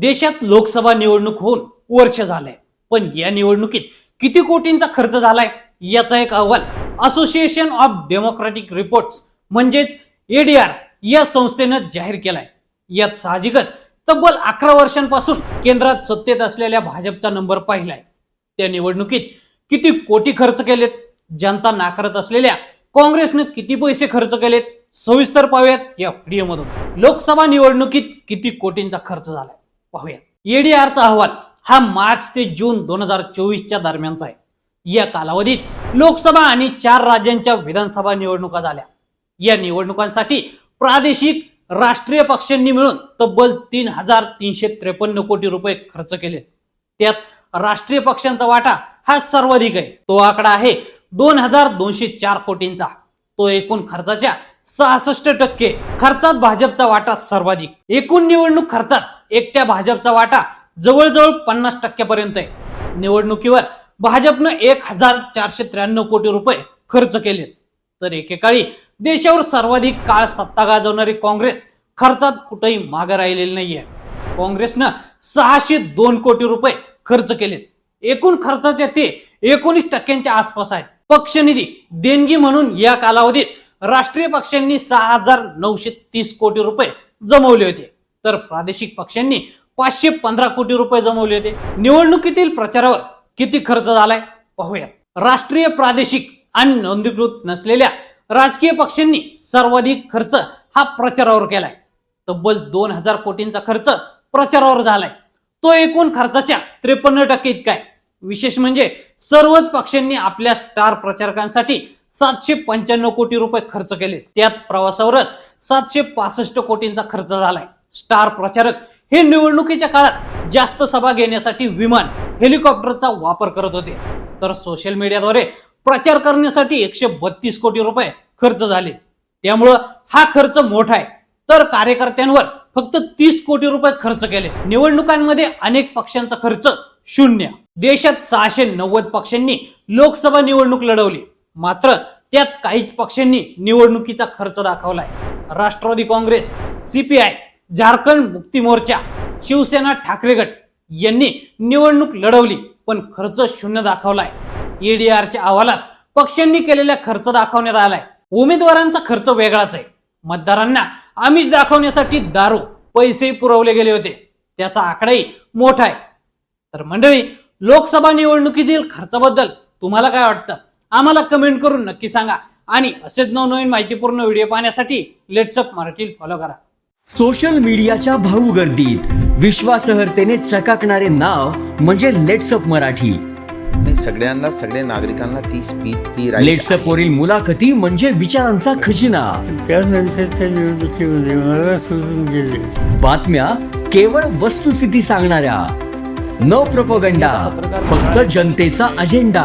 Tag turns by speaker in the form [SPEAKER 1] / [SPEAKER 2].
[SPEAKER 1] देशात लोकसभा निवडणूक होऊन वर्ष झालंय. पण या निवडणुकीत किती कोटींचा खर्च झालाय याचा एक अहवाल असोसिएशन ऑफ डेमोक्रॅटिक रिपोर्ट्स म्हणजेच एडीआर या संस्थेनं जाहीर केलाय. यात साहजिकच तब्बल अकरा वर्षांपासून केंद्रात सत्तेत असलेल्या भाजपचा नंबर पाहिलाय. त्या निवडणुकीत किती कोटी खर्च केलेत? जनता नाकारत असलेल्या काँग्रेसनं किती पैसे खर्च केलेत? सविस्तर पाहूयात या व्हिडिओमधून. लोकसभा निवडणुकीत किती कोटींचा खर्च झालाय? पाहूया एडीआरचा अहवाल हा मार्च ते जून दोन हजार चोवीसच्या दरम्यानचा आहे. या कालावधीत लोकसभा आणि चार राज्यांच्या विधानसभा निवडणुका झाल्या. या निवडणुकांसाठी प्रादेशिक राष्ट्रीय पक्षांनी मिळून तब्बल तीन हजार तीनशे त्रेपन्न कोटी रुपये खर्च केलेत. त्यात राष्ट्रीय पक्षांचा वाटा हा सर्वाधिक आहे. तो आकडा आहे दोन हजार दोनशे चार कोटींचा. तो एकूण खर्चाच्या सहासष्ट टक्के खर्चात भाजपचा वाटा सर्वाधिक. एकूण निवडणूक खर्चात एकट्या भाजपचा वाटा जवळजवळ पन्नास टक्क्यापर्यंत आहे. निवडणुकीवर भाजपनं एक हजार चारशे त्र्याण्णव कोटी रुपये खर्च केलेत तर एकेकाळी देशावर सर्वाधिक काळ सत्ता गाजवणारी काँग्रेस खर्चात कुठेही मागे राहिलेली नाहीये. काँग्रेसनं सहाशे दोन कोटी रुपये खर्च केलेत. एकूण खर्चाचे ते एकोणीस टक्क्यांच्या आसपास आहेत. पक्षनिधी देणगी म्हणून या कालावधीत राष्ट्रीय पक्षांनी सहा हजार नऊशे तीस कोटी रुपये जमवले होते. तर प्रादेशिक पक्षांनी पाचशे पंधरा कोटी रुपये जमवले होते. निवडणुकीतील प्रचारावर किती खर्च झालाय पाहूयात. राष्ट्रीय प्रादेशिक आणि नोंदणीकृत नसलेल्या राजकीय पक्षांनी सर्वाधिक खर्च हा प्रचारावर केलाय. तब्बल दोन हजार कोटींचा खर्च प्रचारावर झालाय. तो एकूण खर्चाच्या त्रेपन्न टक्के इतका आहे. विशेष म्हणजे सर्वच पक्षांनी आपल्या स्टार प्रचारकांसाठी सातशे पंच्याण्णव कोटी रुपये खर्च केले. त्यात प्रवासावरच सातशे पासष्ट कोटींचा खर्च झालाय. स्टार प्रचारक हे निवडणुकीच्या काळात जास्त सभा घेण्यासाठी विमान हेलिकॉप्टरचा वापर करत होते. तर सोशल मीडियाद्वारे प्रचार करण्यासाठी एकशे बत्तीस कोटी रुपये खर्च झाले. त्यामुळं हा खर्च मोठा आहे. तर कार्यकर्त्यांवर फक्त तीस कोटी रुपये खर्च केले. निवडणुकांमध्ये अनेक पक्षांचा खर्च शून्य. देशात सहाशे नव्वद पक्षांनी लोकसभा निवडणूक लढवली. मात्र त्यात काहीच पक्षांनी निवडणुकीचा खर्च दाखवलाय. राष्ट्रवादी काँग्रेस सीपीआय झारखंड मुक्ती मोर्चा शिवसेना ठाकरे गट यांनी निवडणूक लढवली पण खर्च शून्य दाखवलाय. ईडीआरच्या अहवालात पक्षांनी केलेला खर्च दाखवण्यात आलाय. उमेदवारांचा खर्च वेगळाच आहे. मतदारांना आमिष दाखवण्यासाठी दारू पैसे पुरवले गेले होते. त्याचा आकडाही मोठा आहे. तर मंडळी लोकसभा निवडणुकीतील खर्चाबद्दल तुम्हाला काय वाटतं? आम्हाला कमेंट करून नक्की सांगा. आणि असेच नवनवीन माहितीपूर्ण व्हिडिओ पाहण्यासाठी लेट्सअप मराठी फॉलो करा.
[SPEAKER 2] सोशल मीडियाच्या भाऊ गर्दीत विश्वासार्हतेने चकाकणारे नाव म्हणजे लेट्सअप मराठी.
[SPEAKER 3] नाही सगळ्यांना सगळ्या नागरिकांना ती स्पीच ती
[SPEAKER 2] लेट्सअप. वरील मुलाखती म्हणजे विचारांचा खजिना.
[SPEAKER 4] त्यानंतरच्या निवडणुकीमध्ये मला सोडून गेले
[SPEAKER 2] बातम्या केवळ वस्तुस्थिती सांगणाऱ्या. न प्रपोगंडा फक्त जनतेचा अजेंडा